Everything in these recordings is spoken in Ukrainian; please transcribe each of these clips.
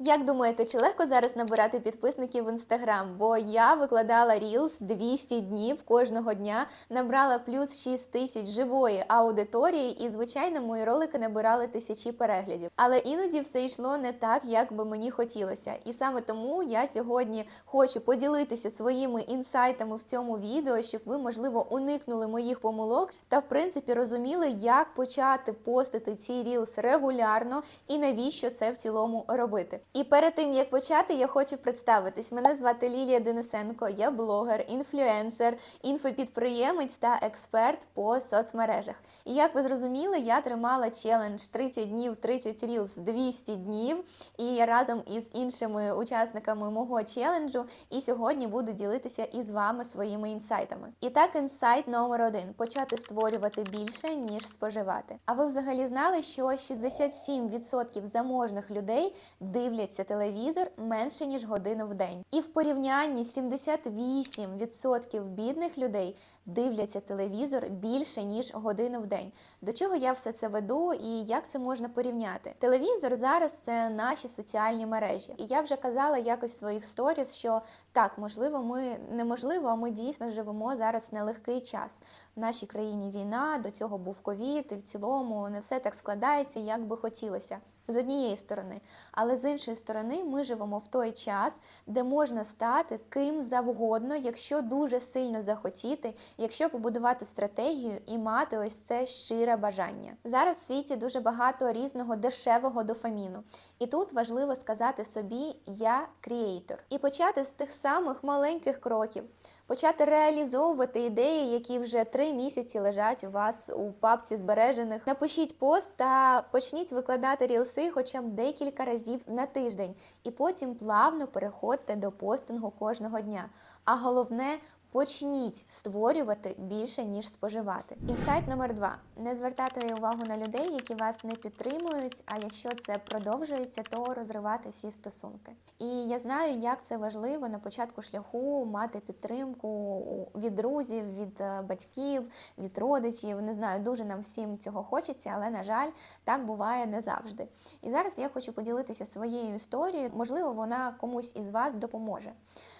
Як думаєте, чи легко зараз набирати підписників в інстаграм? Бо я викладала Reels 200 днів кожного дня, набрала плюс 6 тисяч живої аудиторії, і звичайно, мої ролики набирали тисячі переглядів. Але іноді все йшло не так, як би мені хотілося. І саме тому я сьогодні хочу поділитися своїми інсайтами в цьому відео, щоб ви, можливо, уникнули моїх помилок та, в принципі, розуміли, як почати постити ці Reels регулярно і навіщо це в цілому робити. І перед тим як почати, я хочу представитись. Мене звати Лілія Денисенко, я блогер, інфлюенсер, інфопідприємець та експерт по соцмережах. І як ви зрозуміли, я тримала челендж 30 днів, 30 Reels 200 днів. І разом із іншими учасниками мого челенджу. І сьогодні буду ділитися із вами своїми інсайтами. І так, інсайт номер один: почати створювати більше ніж споживати. А ви взагалі знали, що 67% заможних людей дивляться телевізор менше ніж годину в день, і в порівнянні 78% бідних людей дивляться телевізор більше ніж годину в день. До чого я все це веду і як це можна порівняти? Телевізор зараз це наші соціальні мережі, і я вже казала якось в своїх сторіс, що так, можливо, ми неможливо, а ми дійсно живемо зараз нелегкий час. В нашій країні війна, до цього був ковід, і в цілому не все так складається, як би хотілося. З однієї сторони, але з іншої сторони, ми живемо в той час, де можна стати ким завгодно, якщо дуже сильно захотіти, якщо побудувати стратегію і мати ось це щире бажання. Зараз в світі дуже багато різного дешевого дофаміну, і тут важливо сказати собі Я кріейтор і почати з тих самих маленьких кроків. Почати реалізовувати ідеї, які вже три місяці лежать у вас у папці збережених. Напишіть пост та почніть викладати рілси хоча б декілька разів на тиждень, і потім плавно переходьте до постингу кожного дня. А головне. Почніть створювати більше ніж споживати. Інсайт номер два: не звертати увагу на людей, які вас не підтримують. А якщо це продовжується, то розривати всі стосунки. І я знаю, як це важливо на початку шляху мати підтримку від друзів, від е, батьків, від родичів. Не знаю, дуже нам всім цього хочеться, але на жаль, так буває не завжди. І зараз я хочу поділитися своєю історією. Можливо, вона комусь із вас допоможе.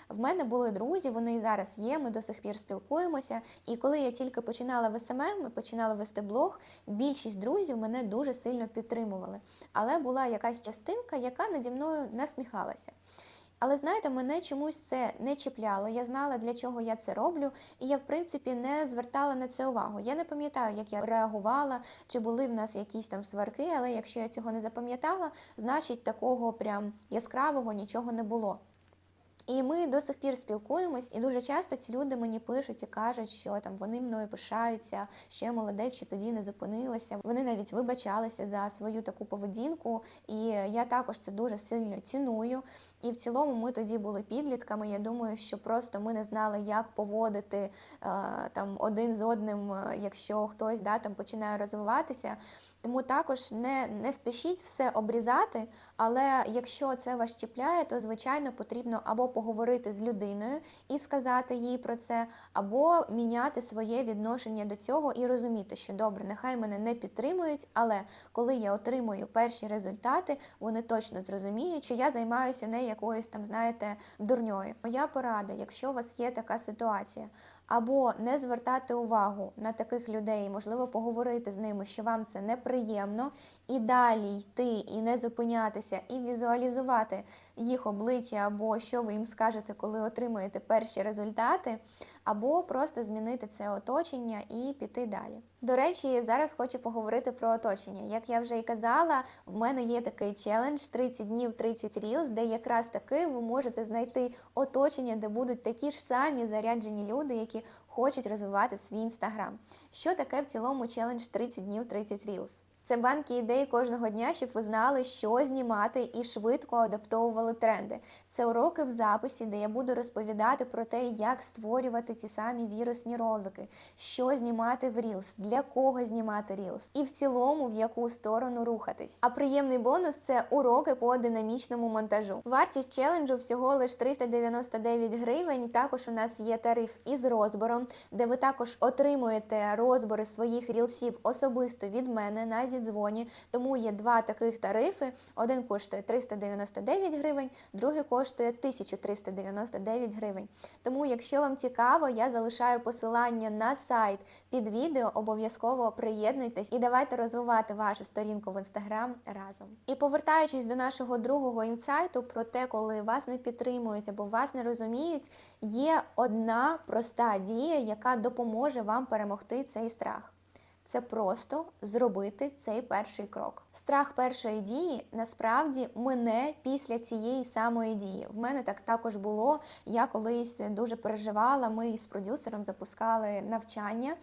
В мене були друзі, вони і зараз є. Ми до сих пір спілкуємося. І коли я тільки починала в СММ, і починала вести блог, більшість друзів мене дуже сильно підтримували. Але була якась частинка, яка наді мною насміхалася. Але знаєте, мене чомусь це не чіпляло. Я знала, для чого я це роблю, і я, в принципі, не звертала на це увагу. Я не пам'ятаю, як я реагувала, чи були в нас якісь там сварки, але якщо я цього не запам'ятала, значить такого прям яскравого нічого не було. І ми до сих пір спілкуємось, і дуже часто ці люди мені пишуть і кажуть, що там вони мною пишаються, я молодець, що тоді не зупинилася. Вони навіть вибачалися за свою таку поведінку, і я також це дуже сильно ціную. І в цілому ми тоді були підлітками. Я думаю, що просто ми не знали, як поводити е, там один з одним, е, якщо хтось да, там починає розвиватися. Тому також не не спішіть все обрізати, але якщо це вас чіпляє, то звичайно потрібно або поговорити з людиною і сказати їй про це, або міняти своє відношення до цього і розуміти, що добре, нехай мене не підтримують, але коли я отримую перші результати, вони точно зрозуміють, що я займаюся не якоюсь там, знаєте, дурньою. Моя порада, якщо у вас є така ситуація або не звертати увагу на таких людей, можливо, поговорити з ними, що вам це неприємно, і далі йти, і не зупинятися, і візуалізувати їх обличчя, або що ви їм скажете, коли отримаєте перші результати, або просто змінити це оточення і піти далі. До речі, зараз хочу поговорити про оточення. Як я вже і казала, в мене є такий челендж 30 днів, 30 Reels, де якраз таки ви можете знайти оточення, де будуть такі ж самі заряджені люди, які хочуть розвивати свій інстаграм. Що таке в цілому челендж 30 днів, 30 Reels? Це банки ідей кожного дня, щоб ви знали, що знімати і швидко адаптовували тренди. Це уроки в записі, де я буду розповідати про те, як створювати ці самі вірусні ролики, що знімати в Reels, для кого знімати Reels, і в цілому в яку сторону рухатись. А приємний бонус це уроки по динамічному монтажу. Вартість челенджу всього лиш 399 гривень. Також у нас є тариф із розбором, де ви також отримуєте розбори своїх рілсів особисто від мене на зі зідзвоні. Тому є два таких тарифи. Один коштує 399 гривень, другий коштує 1399 гривень. Тому, якщо вам цікаво, я залишаю посилання на сайт під відео. Обов'язково приєднуйтесь і давайте розвивати вашу сторінку в інстаграм разом. І повертаючись до нашого другого інсайту про те, коли вас не підтримують або вас не розуміють, є одна проста дія, яка допоможе вам перемогти цей страх. Це просто зробити цей перший крок. Страх першої дії насправді мине після цієї самої дії. В мене так також було. Я колись дуже переживала. Ми з продюсером запускали навчання.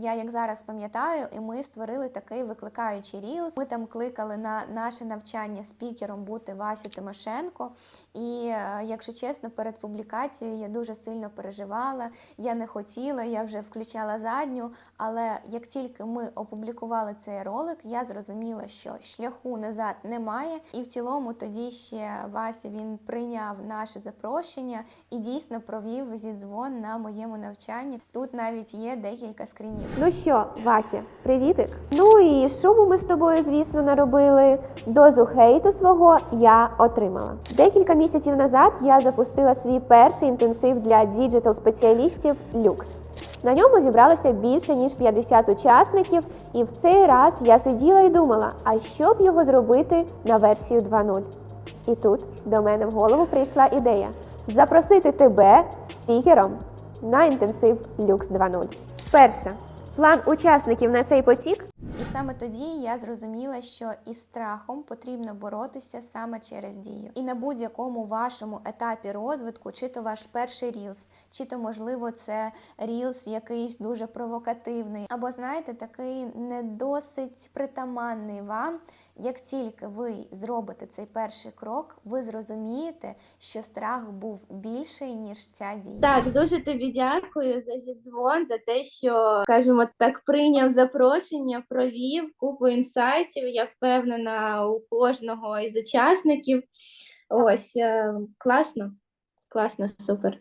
Я як зараз пам'ятаю, і ми створили такий викликаючий рілс. Ми там кликали на наше навчання спікером бути Васю Тимошенко. І е, якщо чесно, перед публікацією я дуже сильно переживала. Я не хотіла, я вже включала задню. Але як тільки ми опублікували цей ролик, я зрозуміла, що шляху назад немає. І в цілому тоді ще Вася він прийняв наше запрошення і дійсно провів зідзвон на моєму навчанні. Тут навіть є декілька скрінів. Ну що, Вася, привітик. Ну і шуму ми з тобою, звісно, наробили. Дозу хейту свого я отримала. Декілька місяців назад я запустила свій перший інтенсив для діджитал спеціалістів Люкс. На ньому зібралося більше ніж 50 учасників, і в цей раз я сиділа і думала, а що б його зробити на версію 2.0. І тут до мене в голову прийшла ідея запросити тебе спікером на інтенсив Люкс 2.0. Перше. План учасників на цей потік І саме тоді я зрозуміла, що із страхом потрібно боротися саме через дію. І на будь-якому вашому етапі розвитку, чи то ваш перший рілс, чи то можливо це рілс якийсь дуже провокативний, або знаєте, такий не досить притаманний вам. Як тільки ви зробите цей перший крок, ви зрозумієте, що страх був більший ніж ця дія. Так, дуже тобі дякую за зідзвон, за те, що, скажімо так, прийняв запрошення, провів купу інсайтів. Я впевнена у кожного із учасників. Ось е, класно, класно, супер.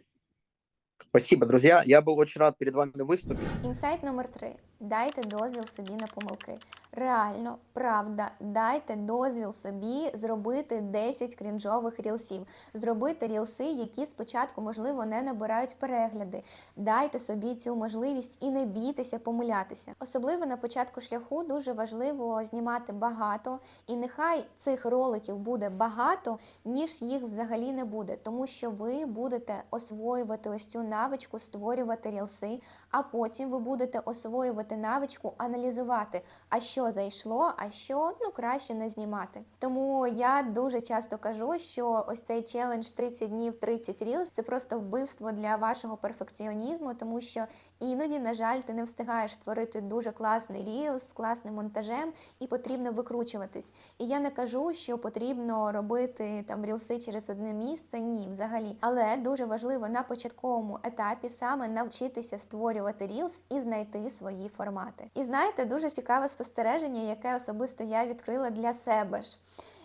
Спасибо, друзья. Я был очень рад перед вами выступить. Інсайт номер три. Дайте дозвіл собі на помилки. Реально, правда, дайте дозвіл собі зробити 10 крінжових рілсів, зробити рілси, які спочатку, можливо, не набирають перегляди. Дайте собі цю можливість і не бійтеся помилятися. Особливо на початку шляху дуже важливо знімати багато, і нехай цих роликів буде багато, ніж їх взагалі не буде, тому що ви будете освоювати ось цю навичку, створювати рілси, а потім ви будете освоювати навичку аналізувати, а що зайшло, а що ну краще не знімати. Тому я дуже часто кажу, що ось цей челендж 30 днів, 30 ріл це просто вбивство для вашого перфекціонізму, тому що іноді, на жаль, ти не встигаєш створити дуже класний рілс з класним монтажем, і потрібно викручуватись. І я не кажу, що потрібно робити там рілси через одне місце. Ні, взагалі. Але дуже важливо на початковому етапі саме навчитися створювати рілс і знайти свої формати. І знаєте, дуже цікаве спостереження, яке особисто я відкрила для себе ж.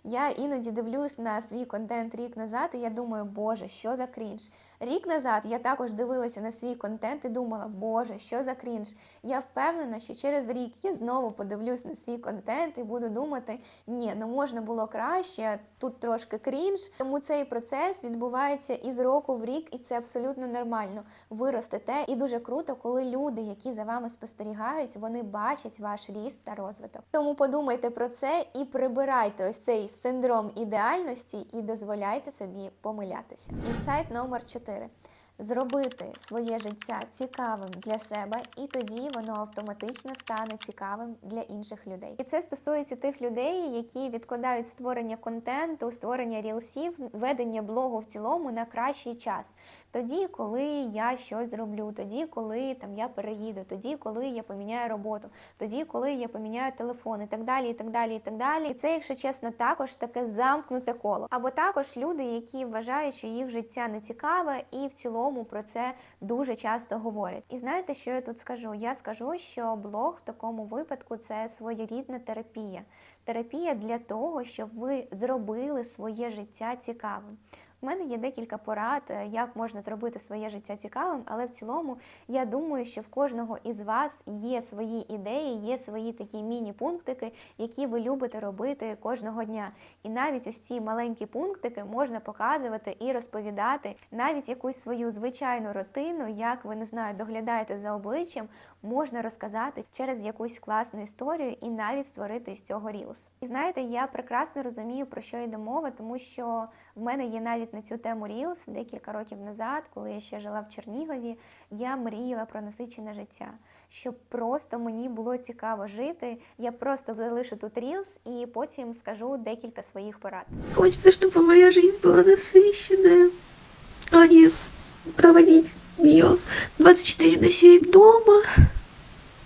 Я іноді дивлюсь на свій контент рік назад, і я думаю, боже, що за крінж. Рік назад я також дивилася на свій контент і думала, боже, що за крінж. Я впевнена, що через рік я знову подивлюсь на свій контент і буду думати, ні, ну можна було краще, тут трошки крінж. Тому цей процес відбувається із року в рік, і це абсолютно нормально. Ви ростете, і дуже круто, коли люди, які за вами спостерігають, вони бачать ваш ріст та розвиток. Тому подумайте про це і прибирайте ось цей синдром ідеальності і дозволяйте собі помилятися. Інсайт номер 4 зробити своє життя цікавим для себе, і тоді воно автоматично стане цікавим для інших людей. І це стосується тих людей, які відкладають створення контенту, створення рілсів, ведення блогу в цілому на кращий час. Тоді, коли я щось зроблю, тоді, коли там я переїду, тоді, коли я поміняю роботу, тоді, коли я поміняю телефон, і так далі, і так далі, і так далі. І це, якщо чесно, також таке замкнуте коло. Або також люди, які вважають, що їх життя не цікаве, і в цілому про це дуже часто говорять. І знаєте, що я тут скажу? Я скажу, що блог в такому випадку це своєрідна терапія. Терапія для того, щоб ви зробили своє життя цікавим. У мене є декілька порад, е, як можна зробити своє життя цікавим, але в цілому я думаю, що в кожного із вас є свої ідеї, є свої такі міні-пунктики, які ви любите робити кожного дня. І навіть ось ці маленькі пунктики можна показувати і розповідати навіть якусь свою звичайну рутину, як ви не знаю, доглядаєте за обличчям, можна розказати через якусь класну історію і навіть створити з цього рілс. І знаєте, я прекрасно розумію, про що йде мова, тому що в мене є навіть на цю тему рілс декілька років назад, коли я ще жила в Чернігові, я мріяла про насичене життя, щоб просто мені було цікаво жити. Я просто залишу тут рілс і потім скажу декілька своїх порад. Хочется, чтобы моя жизнь была насыщенная, а не проводить ее 24 на 7 дома,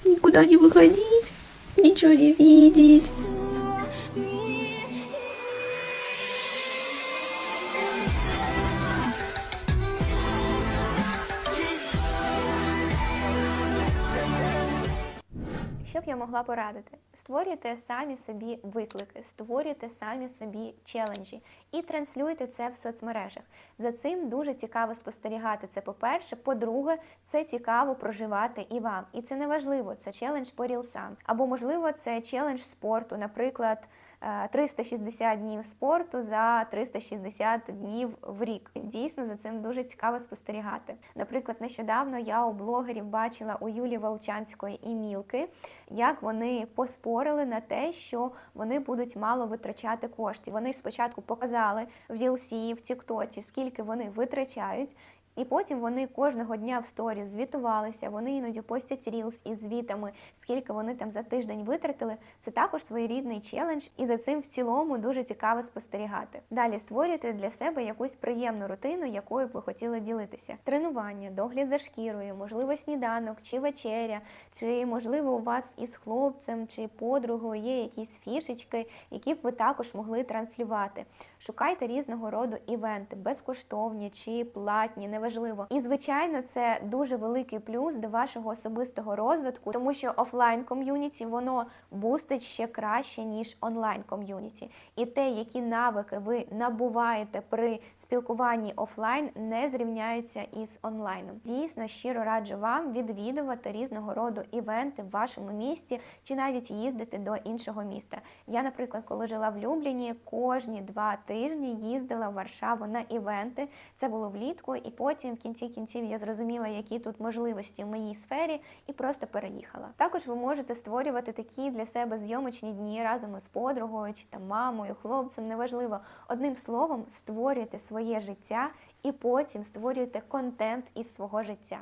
никуда не выходить, ничего не видеть. Могла порадити? Створюйте самі собі виклики, створюйте самі собі челенджі і транслюйте це в соцмережах. За цим дуже цікаво спостерігати. Це по-перше. По-друге, це цікаво проживати і вам. І це не важливо, це челендж по рілсам. Або, можливо, це челендж спорту, наприклад. Е, 360 днів спорту за 360 днів в рік. Дійсно, за цим дуже цікаво спостерігати. Наприклад, нещодавно я у блогерів бачила у Юлі Волчанської і Мілки, як вони поспорили на те, що вони будуть мало витрачати коштів. Вони спочатку показали в DLC, в Тіктоці, скільки вони витрачають. І потім вони кожного дня в сторі звітувалися. Вони іноді постять рілс із звітами, скільки вони там за тиждень витратили. Це також своєрідний челендж, і за цим в цілому дуже цікаво спостерігати. Далі створюйте для себе якусь приємну рутину, якою б ви хотіли ділитися. Тренування, догляд за шкірою, можливо, сніданок чи вечеря, чи можливо у вас із хлопцем чи подругою є якісь фішечки, які б ви також могли транслювати. Шукайте різного роду івенти, безкоштовні чи платні, неважливо. І звичайно, це дуже великий плюс до вашого особистого розвитку, тому що офлайн ком'юніті воно бустить ще краще ніж онлайн ком'юніті. І те, які навики ви набуваєте при спілкуванні офлайн, не зрівняються із онлайном. Дійсно, щиро раджу вам відвідувати різного роду івенти в вашому місті чи навіть їздити до іншого міста. Я, наприклад, коли жила в Любліні, кожні два тижні їздила в Варшаву на івенти. Це було влітку, і потім в кінці кінців я зрозуміла, які тут можливості в моїй сфері, і просто переїхала. Також ви можете створювати такі для себе зйомочні дні разом із подругою чи там мамою, хлопцем, неважливо. Одним словом, створюйте своє життя і потім створюйте контент із свого життя.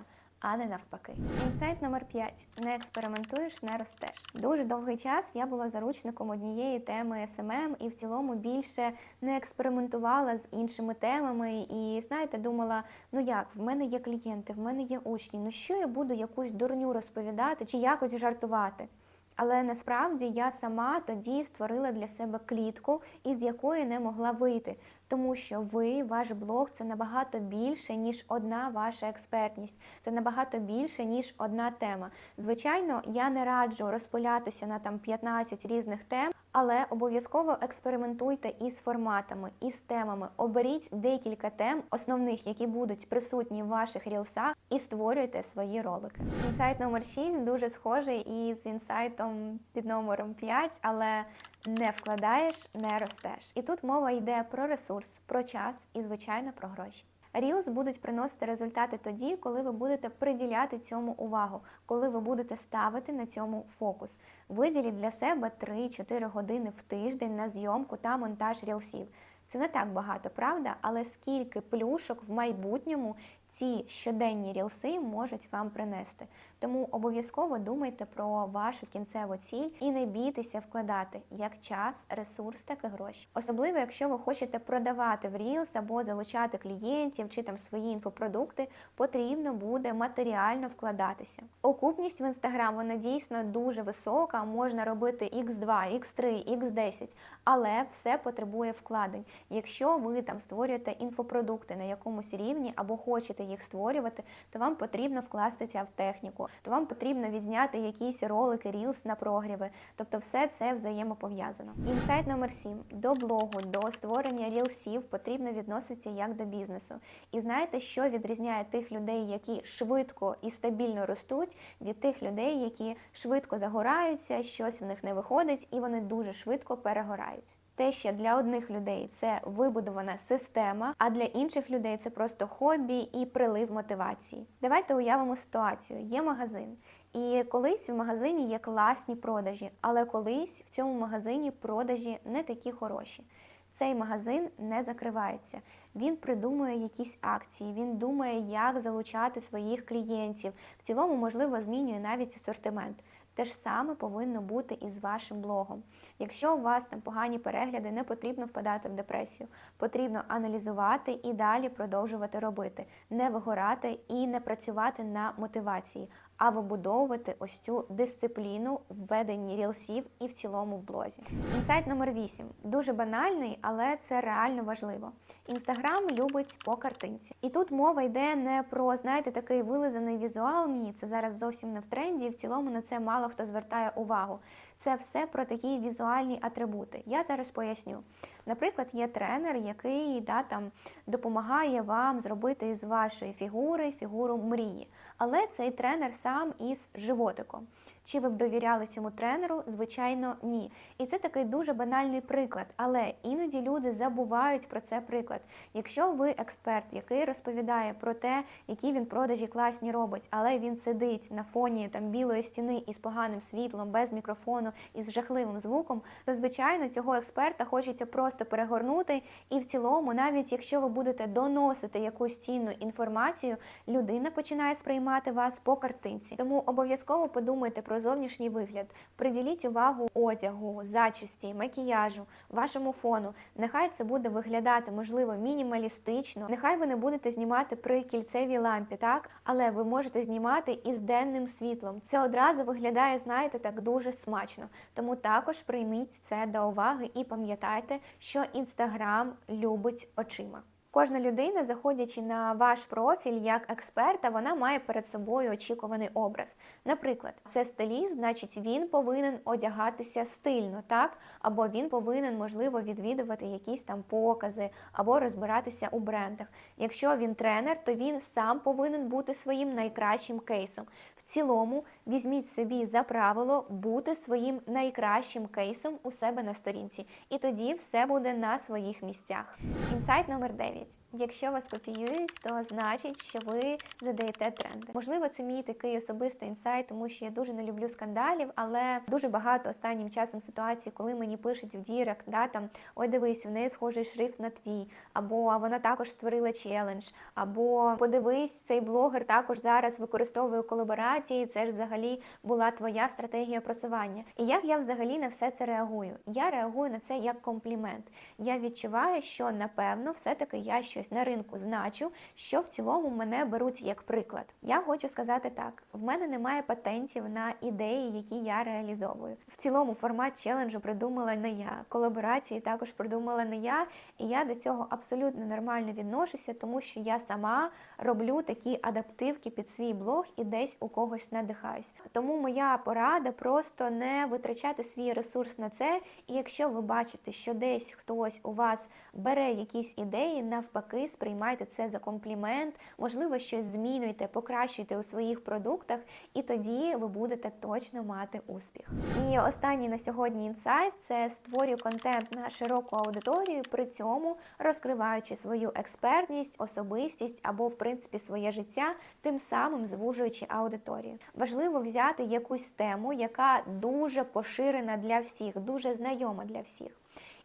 А не навпаки. Інсайт номер 5. Не експериментуєш, не ростеш. Дуже довгий час я була заручником однієї теми СММ і в цілому більше не експериментувала з іншими темами. І знаєте, думала, ну як, в мене є клієнти, в мене є учні. Ну що я буду якусь дурню розповідати чи якось жартувати? Але насправді я сама тоді створила для себе клітку, із якої не могла вийти, тому що ви, ваш блог, це набагато більше, ніж одна ваша експертність, це набагато більше, ніж одна тема. Звичайно, я не раджу розпилятися на там 15 різних тем, але обов'язково експериментуйте із форматами, із темами. Оберіть декілька тем, основних, які будуть присутні в ваших рілсах, і створюйте свої ролики. Інсайт номер 6 дуже схожий із інсайтом під номером 5, але не вкладаєш, не ростеш. І тут мова йде про ресурс, про час і, звичайно, про гроші. Reels будуть приносити результати тоді, коли ви будете приділяти цьому увагу, коли ви будете ставити на цьому фокус. Виділіть для себе 3-4 години в тиждень на зйомку та монтаж рілсів. Це не так багато, правда? Але скільки плюшок в майбутньому ці щоденні рілси можуть вам принести. Тому обов'язково думайте про вашу кінцеву ціль і не бійтеся вкладати як час, ресурс, так і гроші. Особливо, якщо ви хочете продавати в Reels або залучати клієнтів чи там свої інфопродукти, потрібно буде матеріально вкладатися. Окупність в інстаграм вона дійсно дуже висока, можна робити X2, X3, X10, але все потребує вкладень. Якщо ви там створюєте інфопродукти на якомусь рівні або хочете їх створювати, то вам потрібно вкластися в техніку, то вам потрібно відзняти якісь ролики, рілс на прогріви. Тобто, все це взаємопов'язано. Інсайт номер 7. до блогу, до створення рілсів потрібно відноситися як до бізнесу. І знаєте, що відрізняє тих людей, які швидко і стабільно ростуть, від тих людей, які швидко загораються, щось в них не виходить, і вони дуже швидко перегорають. Те, що для одних людей це вибудована система, а для інших людей це просто хобі і прилив мотивації. Давайте уявимо ситуацію: є магазин, і колись в магазині є класні продажі, але колись в цьому магазині продажі не такі хороші. Цей магазин не закривається. Він придумує якісь акції, він думає, як залучати своїх клієнтів. В цілому, можливо, змінює навіть асортимент. Те ж саме повинно бути і з вашим блогом. Якщо у вас там погані перегляди, не потрібно впадати в депресію. Потрібно аналізувати і далі продовжувати робити, не вигорати і не працювати на мотивації, а вибудовувати ось цю дисципліну в веденні рілсів і в цілому в блозі. Інсайт номер 8. Дуже банальний, але це реально важливо. Інстаграм любить по картинці. І тут мова йде не про, знаєте, такий вилизаний візуал. Ні, це зараз зовсім не в тренді, і в цілому на це мало хто звертає увагу. Це все про такі візуальні атрибути. Я зараз поясню. Наприклад, є тренер, який да, там, допомагає вам зробити із вашої фігури фігуру мрії. Але цей тренер сам із животиком. Чи ви б довіряли цьому тренеру? Звичайно, ні. І це такий дуже банальний приклад. Але іноді люди забувають про це приклад. Якщо ви експерт, який розповідає про те, які він продажі класні робить, але він сидить на фоні там білої стіни із поганим світлом, без мікрофону і з жахливим звуком, то звичайно цього експерта хочеться просто перегорнути. І в цілому, навіть якщо ви будете доносити якусь цінну інформацію, людина починає сприймати вас по картинці. Тому обов'язково подумайте про зовнішній вигляд. Приділіть увагу одягу, зачісті, макіяжу, вашому фону. Нехай це буде виглядати, можливо, мінімалістично. Нехай ви не будете знімати при кільцевій лампі, так? Але ви можете знімати із денним світлом. Це одразу виглядає, знаєте, так дуже смачно. Тому також прийміть це до уваги і пам'ятайте, що інстаграм любить очима. Кожна людина, заходячи на ваш профіль як експерта, вона має перед собою очікуваний образ. Наприклад, це стиліст, значить він повинен одягатися стильно, так? Або він повинен, можливо, відвідувати якісь там покази, або розбиратися у брендах. Якщо він тренер, то він сам повинен бути своїм найкращим кейсом. В цілому, візьміть собі за правило бути своїм найкращим кейсом у себе на сторінці, і тоді все буде на своїх місцях. Інсайт номер 9. Якщо вас копіюють, то значить, що ви задаєте тренди. Можливо, це мій такий особистий інсайт, тому що я дуже не люблю скандалів, але дуже багато останнім часом ситуацій, коли мені пишуть в дірект, да там ой, дивись, в неї схожий шрифт на твій, або «А вона також створила челендж, або подивись, цей блогер також зараз використовує колаборації. Це ж взагалі була твоя стратегія просування. І як я взагалі на все це реагую? Я реагую на це як комплімент. Я відчуваю, що напевно, все-таки я щось на ринку значу, що в цілому мене беруть як приклад. Я хочу сказати так: в мене немає патентів на ідеї, які я реалізовую. В цілому формат челенджу придумала не я. Колаборації також придумала не я, і я до цього абсолютно нормально відношуся, тому що я сама роблю такі адаптивки під свій блог і десь у когось надихаюсь. Тому моя порада просто не витрачати свій ресурс на це. І якщо ви бачите, що десь хтось у вас бере якісь ідеї, навпаки, сприймайте це за комплімент, можливо, щось змінюйте, покращуйте у своїх продуктах, і тоді ви будете точно мати успіх. І останній на сьогодні інсайт це створюю контент на широку аудиторію, при цьому розкриваючи свою експертність, особистість або, в принципі, своє життя, тим самим звужуючи аудиторію. Важливо взяти якусь тему, яка дуже поширена для всіх, дуже знайома для всіх.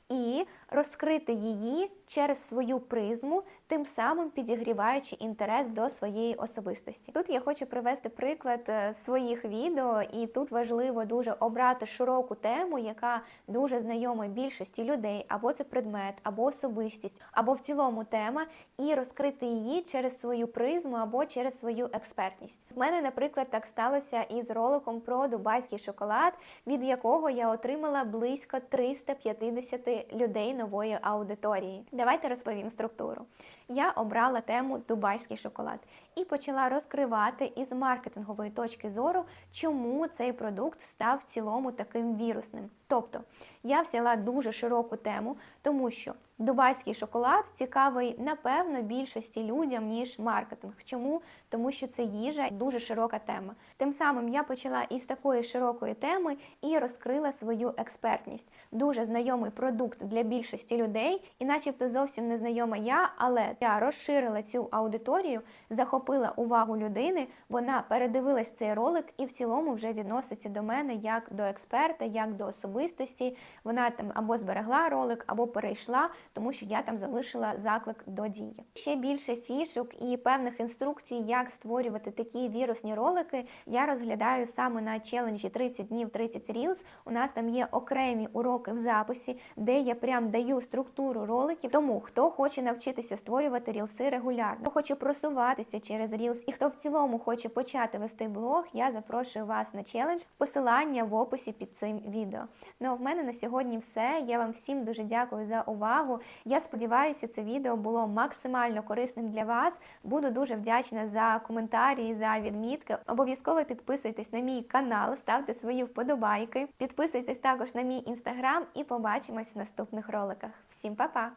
І розкрити її через свою призму, тим самим підігріваючи інтерес до своєї особистості. Тут я хочу привести приклад е, своїх відео, і тут важливо дуже обрати широку тему, яка дуже знайома більшості людей, або це предмет, або особистість, або в цілому тема, і розкрити її через свою призму або через свою експертність. В мене, наприклад, так сталося із роликом про дубайський шоколад, від якого я отримала близько 350 людей нової аудиторії. Давайте розповім структуру. Я обрала тему Дубайський шоколад і почала розкривати із маркетингової точки зору, чому цей продукт став в цілому таким вірусним. Тобто я взяла дуже широку тему, тому що дубайський шоколад цікавий напевно більшості людям ніж маркетинг. Чому? Тому що це їжа дуже широка тема. Тим самим я почала із такої широкої теми і розкрила свою експертність. Дуже знайомий продукт для більшості людей, і, начебто, зовсім не знайома я, але я розширила цю аудиторію, захопила увагу людини. Вона передивилась цей ролик і в цілому вже відноситься до мене як до експерта, як до особистості. Вона там або зберегла ролик, або перейшла, тому що я там залишила заклик до дії. Ще більше фішок і певних інструкцій, як створювати такі вірусні ролики, я розглядаю саме на челенджі 30 днів 30 Reels. У нас там є окремі уроки в записі, де я прям даю структуру роликів. Тому хто хоче навчитися створювати рілси регулярно, хто хоче просуватися через Reels і хто в цілому хоче почати вести блог, я запрошую вас на челендж. Посилання в описі під цим відео. Ну а в мене на сьогодні все. Я вам всім дуже дякую за увагу. Я сподіваюся, це відео було максимально корисним для вас. Буду дуже вдячна за коментарі, за відмітки. Обов'язково підписуйтесь на мій канал, ставте свої вподобайки, підписуйтесь також на мій інстаграм і побачимось в наступних роликах. Всім па-па!